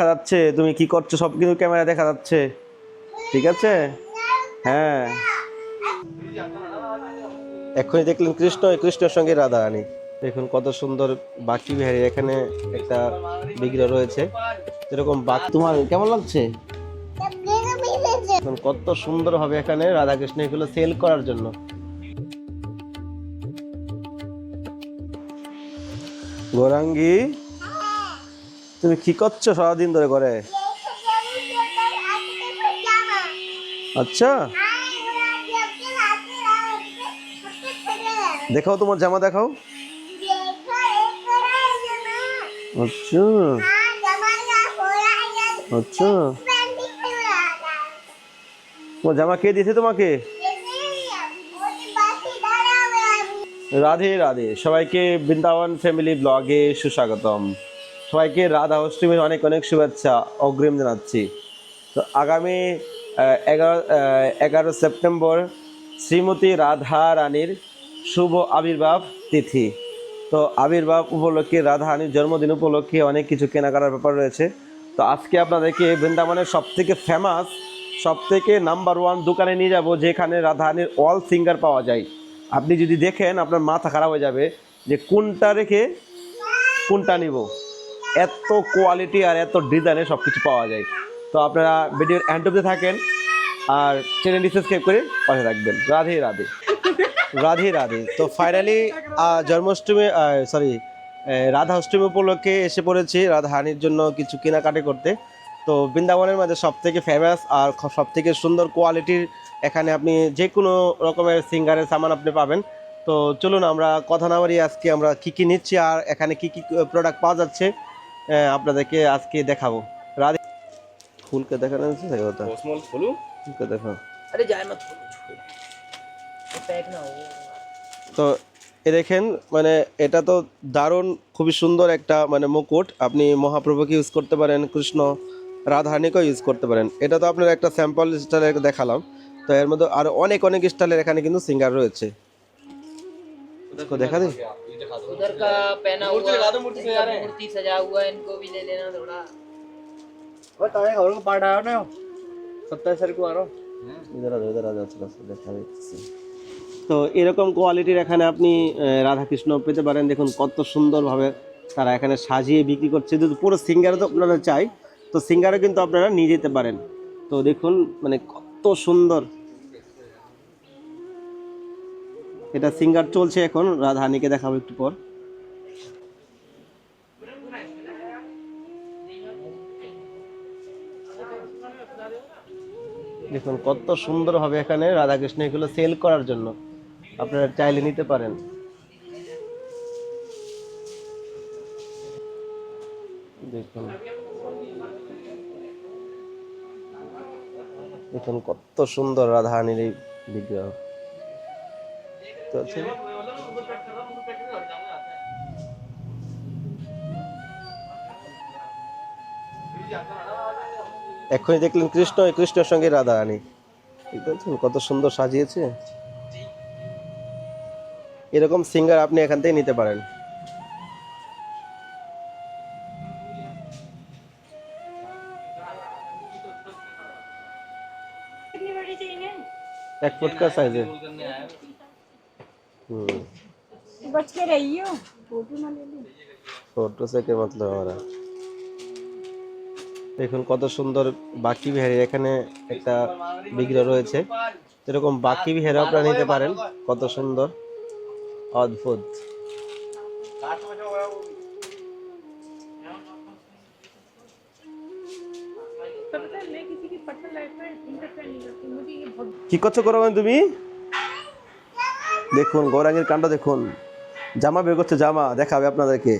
দেখা যাচ্ছে, তুমি কি করছ সব কিন্তু ক্যামেরা দেখা যাচ্ছে। ঠিক আছে? হ্যাঁ। এখনই দেখলেন কৃষ্ণ কৃষ্ণের সঙ্গে রাধা রানী দেখুন কত সুন্দর বাকি বিহারি, এখানে একটা বিগ্রহ রয়েছে। এরকম বাক তোমার কেমন লাগছে? কত সুন্দর হবে এখানে রাধাকৃষ্ণ এগুলো সেল করার জন্য। গৌরাঙ্গি তুমি কি করছ সারাদিন ধরে করে আচ্ছা। দেখাও তোমার জামা দেখাও। আচ্ছা। আচ্ছা। তোমার জামা কে দিয়েছে তোমাকে? রাধে রাধে। সবাইকে বৃন্দাবন ফ্যামিলি ব্লগে সুস্বাগতম। সবাইকে রাধা অষ্টমীর অনেক অনেক শুভেচ্ছা, অগ্রিম জানাচ্ছি। তো আগামী এগারো এগারো সেপ্টেম্বর শ্রীমতী রাধা রানীর শুভ আবির্ভাব তিথি। তো আবির্ভাব উপলক্ষে, রাধা রানীর জন্মদিন উপলক্ষে অনেক কিছু কেনাকাটার ব্যাপার রয়েছে। তো আজকে আপনাদেরকে বৃন্দাবনের সব থেকে ফেমাস সব থেকে নাম্বার ওয়ান দোকানে নিয়ে যাব, যেখানে রাধা রানীর অল সিঙ্গার পাওয়া যায়। আপনি যদি দেখেন, আপনার মাথা খারাপ হয়ে যাবে যে কোনটা রেখে কোনটা নিব। এত কোয়ালিটি আর এত ডিজাইনে সব কিছু পাওয়া যায়। তো আপনারা ভিডিওর এন্ড অব্দি থাকেন আর চ্যানেলটি সাবস্ক্রাইব করে পাশে থাকবেন। রাধে রাধে। রাধে রাধে। তো ফাইনালি জন্মাষ্টমী সরি রাধা অষ্টমী উপলক্ষে এসে পড়েছি রাধা হানির জন্য কিছু কেনাকাটি করতে। তো বৃন্দাবনের মধ্যে সব থেকে ফেমাস আর সব থেকে সুন্দর কোয়ালিটির এখানে আপনি যে কোনো রকমের সিঙ্গারের সামান আপনি পাবেন। তো চলুন আমরা কথা না বাড়িয়ে আজকে আমরা কী কী নিচ্ছি আর এখানে কী কী প্রোডাক্ট পাওয়া যাচ্ছে। আপনাদেরকে আজকে দেখাবো। রাধে ফুলকে দেখা না সেই কথা। ফুলু? ফুলকে দেখা আরে যায় না তো এ দেখেন মানে এটা তো দারুণ খুবই সুন্দর একটা মানে মুকুট। আপনি মহাপ্রভুকে ইউজ করতে পারেন কৃষ্ণ রাধারানীকেও ইউজ করতে পারেন। এটা তো আপনার একটা স্যাম্পল স্টাইলের দেখালাম। তো এর মধ্যে আরও অনেক অনেক স্টাইলের এখানে কিন্তু সিঙ্গার রয়েছে। দেখো দেখা দিই? उधर का पहना मूर्ति हुआ लगा दो, मूर्ति सजा रहे हैं। मूर्ति सजा हुआ है इनको भी ले लेना थोड़ा तारे खबर को पार्ट आया ना सत्ताईस तारीख को आ रहा हूँ ইধার আজ ইধার আজ আচ্ছা আচ্ছা দেখা যাচ্ছে তো এরকম কোয়ালিটির এখানে আপনি আহ, রাধাকৃষ্ণ পেতে পারেন দেখুন কত সুন্দরভাবে তারা এখানে সাজিয়ে বিক্রি করছে যদি পুরো সিঙ্গারও তো আপনারা চাই তো সিঙ্গারও কিন্তু আপনারা নিয়ে যেতে পারেন তো দেখুন মানে কত সুন্দর এটা সিঙ্গার চলছে এখন রাধাহানিকে দেখাবো একটু পর। দেখুন, কত সুন্দর হবে এখানে রাধাকৃষ্ণ এগুলো সেল করার জন্য। আপনারা চাইলে নিতে পারেন। দেখুন। দেখুন, কত সুন্দর রাধারানীর এই বিগ্রহ আছে। এখনই দেখলেন কৃষ্ণ কৃষ্ণের সঙ্গে রাধা রানী ঠিক আছে কত সুন্দর সাজিয়েছে। এরকম সিঙ্গার আপনি এখান থেকে নিতে পারেন। এক ফুট কা সাইজে बच के रही हो फोटो ना ले ली फोटो से के मतलब हमारा দেখুন কত সুন্দর বাকি বিহারি এখানে একটা বিগ্রহ রয়েছে এরকম বাকি বিহারি আপনারা নিতে পারেন কত সুন্দর অদ্ভুত पता है मैं किसी की पर्सनल लाइफ में इंटरफेयर नहीं करती मुझे ये बहुत কি করছো করো তুমি দেখুন, গৌরাঙ্গের কাণ্ড দেখুন। জামা বের করছে, জামা, দেখাবে আপনাদেরকে।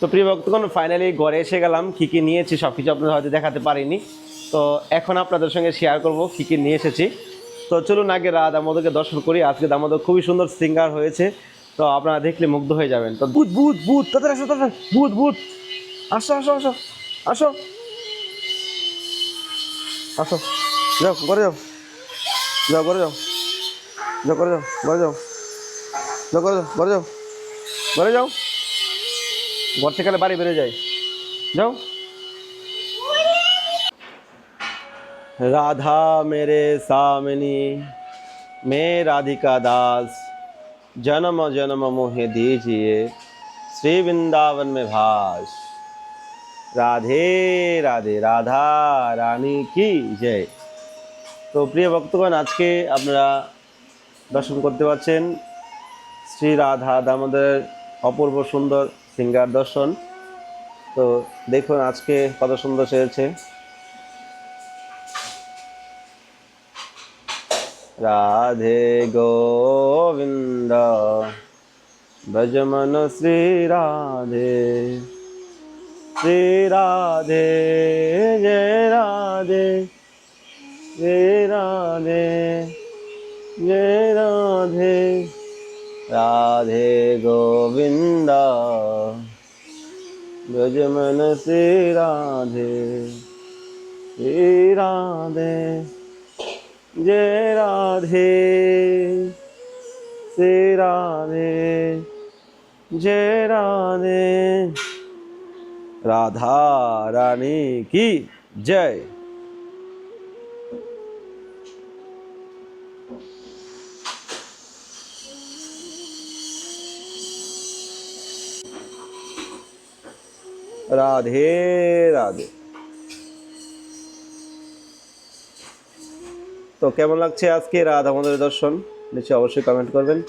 তো প্রিয় ভক্তগণ ফাইনালি ঘরে এসে গেলাম। কী কী নিয়েছি সব কিছু আপনাদের হয়তো দেখাতে পারিনি। তো এখন আপনাদের সঙ্গে শেয়ার করব কী কী নিয়ে এসেছি। তো চলুন আগে রা দামোদরকে দর্শন করি। আজকে দামোদর খুবই সুন্দর সিঙ্গার হয়েছে। তো আপনারা দেখলে মুগ্ধ হয়ে যাবেন। তো বুধ বুধ বুধ তাদের আসো, তাদের বুধ বুধ আসো আসো আসো আসো। আসো। যাও, ঘরে যাও। যাও, ঘরে যাও। जाओ, करो जाओ ঘরে যাও যাও করে যাও ঘরে जाओ। ঘরে যাও ঘর থেকে বাড়ি राधा मेरे सामनी, मैं राधिका दास। जन्म जन्म मोहे दीजिए श्री वृंदावन में भाष। राधे राधे, राधा, रानी की जय। तो प्रिय भक्तगण, आज के अपना দর্শন করতে পারছেন শ্রী রাধা দামোদরের অপূর্ব সুন্দর সিঙ্গার দর্শন। তো দেখুন আজকে কত সুন্দর সেরেছে রাধে গোবিন্দ ভজমন শ্রী রাধে শ্রী রাধে, জয় রাধে জয় রাধে। जय राधे। राधे गोविंदा। भज मन से राधे। हे राधे। जय राधे। से राधे। जय राधे। राधा रानी की जय। রাধে রাধে। তো কেমন লাগছে আজকে রাধা আমাদের দর্শন? নিচে অবশ্যই কমেন্ট করবেন।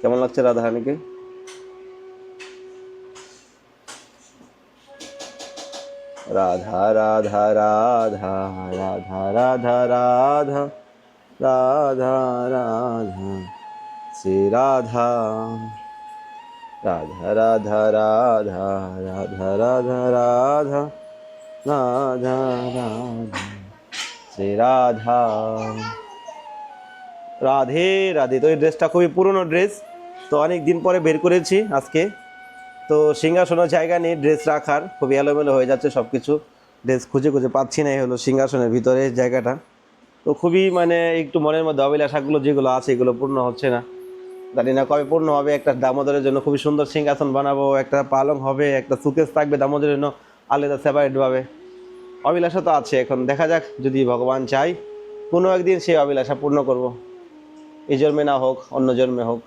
কেমন লাগছে রাধা রানীকে? রাধা রাধা রাধা রাধা রাধা রাধা রাধা রাধা। শ্রী রাধা। রাধা রাধা রাধা রাধা রাধা রাধা রাধা রাধা, শ্রী রাধা। রাধে রাধে। তো এই ড্রেসটা খুবই পুরনো ড্রেস। তো অনেক দিন পরে বের করেছি আজকে। তো সিংহাসনের জায়গা নেই, ড্রেস রাখার। খুবই এলোমেলো হয়ে যাচ্ছে সব কিছু ড্রেস খুঁজে খুঁজে পাচ্ছি না এই হলো সিংহাসনের ভিতরে জায়গাটা। তো খুবই মানে একটু মনের মধ্যে অবিলাসাগুলো যেগুলো আছে এগুলো পূর্ণ হচ্ছে না। জানি না কবে পূর্ণ হবে, একটা দামোদরের জন্য খুবই সুন্দর সিংহাসন বানাবো, একটা পালং হবে, একটা সুকেস থাকবে দামোদরের জন্য, আলাদা সেপারেটভাবে অবিলাসা তো আছে এখন, দেখা যাক যদি ভগবান চাই, কোনো একদিন সেই অবিলাসা পূর্ণ করব। এই জন্মে না হোক, অন্য জন্মে হোক।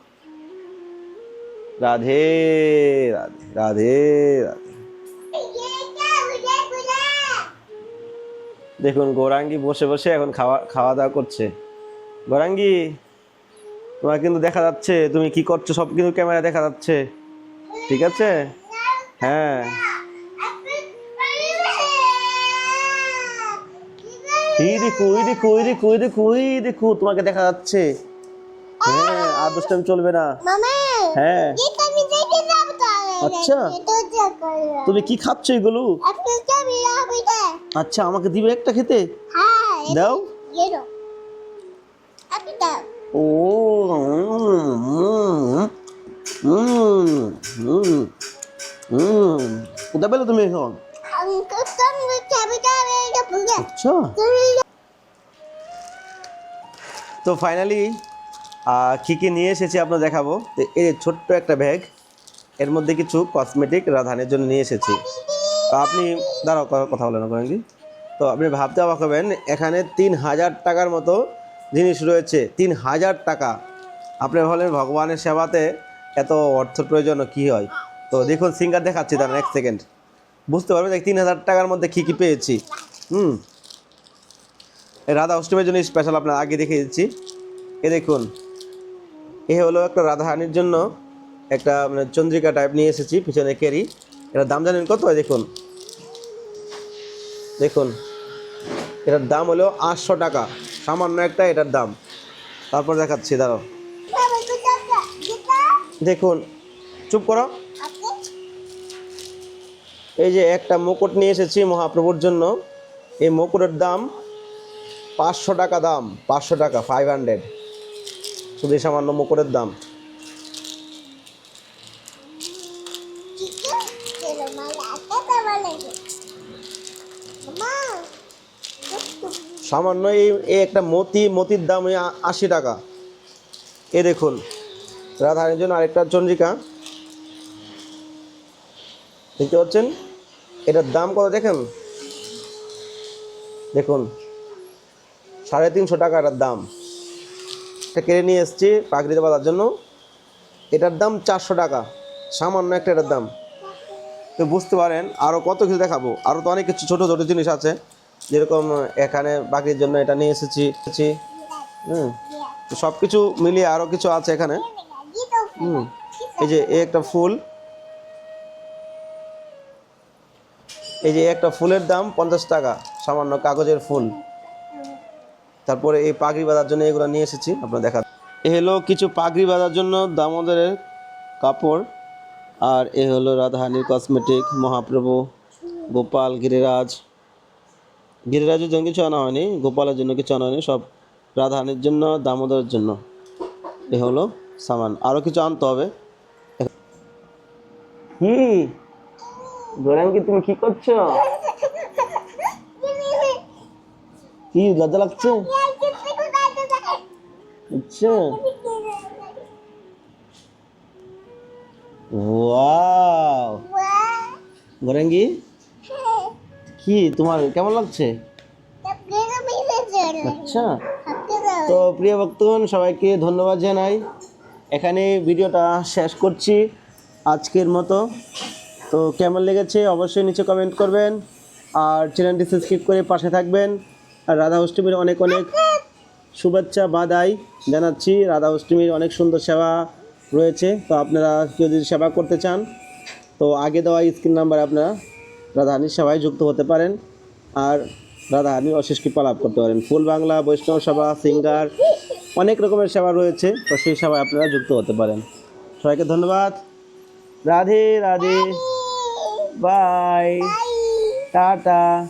রাধে রাধে রাধে রাধে। দেখুন, গৌরাঙ্গি বসে বসে এখন খাওয়া খাওয়া দাওয়া করছে। গৌরাঙ্গি! তোমার কিন্তু দেখা যাচ্ছে তুমি কি করছ সব কিন্তু ক্যামেরা দেখা যাচ্ছে। ঠিক আছে? হ্যাঁ। এই দেখো এই দেখো এই দেখো এই দেখো এই দেখো তোমাকে দেখা যাচ্ছে। হ্যাঁ আর দশ টাইম চলবে না। হ্যাঁ। আচ্ছা। তুমি কি খাচ্ছো এগুলো? আচ্ছা আমাকে দিবে একটা খেতে? দাও। ও কোথায় পেলে তুমি এখন তো ফাইনালি কী কী নিয়ে এসেছি আপনার দেখাবো তো এই ছোট্ট একটা ব্যাগ এর মধ্যে কিছু কসমেটিক রাধানের জন্য নিয়ে এসেছি তো আপনি দাঁড়াও কথা বলেন কি তো আপনি ভাবতে অবাক হবেন এখানে তিন হাজার টাকার মতো জিনিস রয়েছে, তিন হাজার টাকা। আপনি ভাবলেন ভগবানের সেবাতে এত অর্থ প্রয়োজন কী হয়? তো দেখুন সিঙ্গার দেখাচ্ছি দাঁড়ান এক সেকেন্ড বুঝতে পারবেন তিন হাজার টাকার মধ্যে কী কী পেয়েছি। হুম। রাধা অষ্টমীর জন্য স্পেশাল আপনার আগে দেখিয়ে দিচ্ছি। এ দেখুন, এ হলো একটা রাধারানীর জন্য একটা মানে চন্দ্রিকা টাইপ নিয়ে এসেছি, পিছনে ক্যারি এটার দাম জানেন কত? দেখুন। দেখুন, এটার দাম হলো আটশো টাকা। সামান্য একটা এটার দাম। তারপর দেখাচ্ছি, দাঁড়াও। দেখুন, চুপ করো। এই যে একটা মুকুট নিয়ে এসেছি মহাপ্রভুর জন্য। এই মুকুটের দাম পাঁচশো টাকা দাম, পাঁচশো টাকা ফাইভ হান্ড্রেড শুধু সামান্য মুকুটের দাম। সামান্য এই একটা মতি, মতির দাম আশি টাকা। এ দেখুন, রাধারানীর জন্য আরেকটা চন্দ্রিকা। দেখতে পাচ্ছেন? এটার দাম কত দেখেন? দেখুন, সাড়ে তিনশো টাকা এটার দাম। এটা কেড়ে নিয়ে এসেছি পাখিতে বাঁধার জন্য। এটার দাম চারশো টাকা, সামান্য একটা এটার দাম। তো বুঝতে পারেন আরও কত কিছু দেখাবো। আরও তো অনেক কিছু ছোটো ছোটো জিনিস আছে। যেরকম এখানে বাকির জন্য এটা নিয়ে এসেছি। হুম সব কিছু মিলিয়ে আরও কিছু আছে এখানে। হুম, এই যে একটা ফুল। এই যে একটা ফুলের দাম পঞ্চাশ টাকা, সামান্য কাগজের ফুল। তারপরে এই পাগড়ি বাঁধার জন্য এগুলো নিয়ে এসেছি, আপনার দেখা এ হলো কিছু পাগড়ি বাঁধার জন্য দামোদরের কাপড়। আর এ হলো রাধাহানির কসমেটিক মহাপ্রভু, গোপাল, গিরিরাজ। গিরিরাজের জন্য কিছু আনা হয়নি গোপালের জন্য কিছু আনা হয়নি সব রাধাহানির জন্য দামোদরের জন্য। এ হলো সামান। আরও কিছু আনতে হবে। হুম। কি তুমি কি করছ? কি লজ্জা লাগছে? আচ্ছা। ওয়াও। গোরাঙ্গি কি তোমার কেমন লাগছে? আচ্ছা। তো প্রিয় ভক্তগণ, সবাইকে ধন্যবাদ জানাই। এখানে ভিডিওটা শেষ করছি আজকের মতো। তো কেমন লেগেছে অবশ্যই নিচে কমেন্ট করবেন আর চ্যানেলটি সাবস্ক্রাইব করে পাশে থাকবেন। আর রাধা অষ্টমীর অনেক অনেক শুভেচ্ছা বাদাই জানাচ্ছি। রাধা অষ্টমীর অনেক সুন্দর সেবা রয়েছে। তো আপনারা কেউ যদি সেবা করতে চান, তো আগে দেওয়া স্ক্রিন নাম্বার আপনারা রাধাহানির সভায় যুক্ত হতে পারেন আর রাধাহানি অশেষ কৃপা লাভ করতে পারেন। ফুল বাংলা বৈষ্ণব সভা সিঙ্গার অনেক রকমের সেবা রয়েছে তো সেই সেবায় আপনারা যুক্ত হতে পারেন। সবাইকে ধন্যবাদ। রাধে রাধে। বাই। টাটা।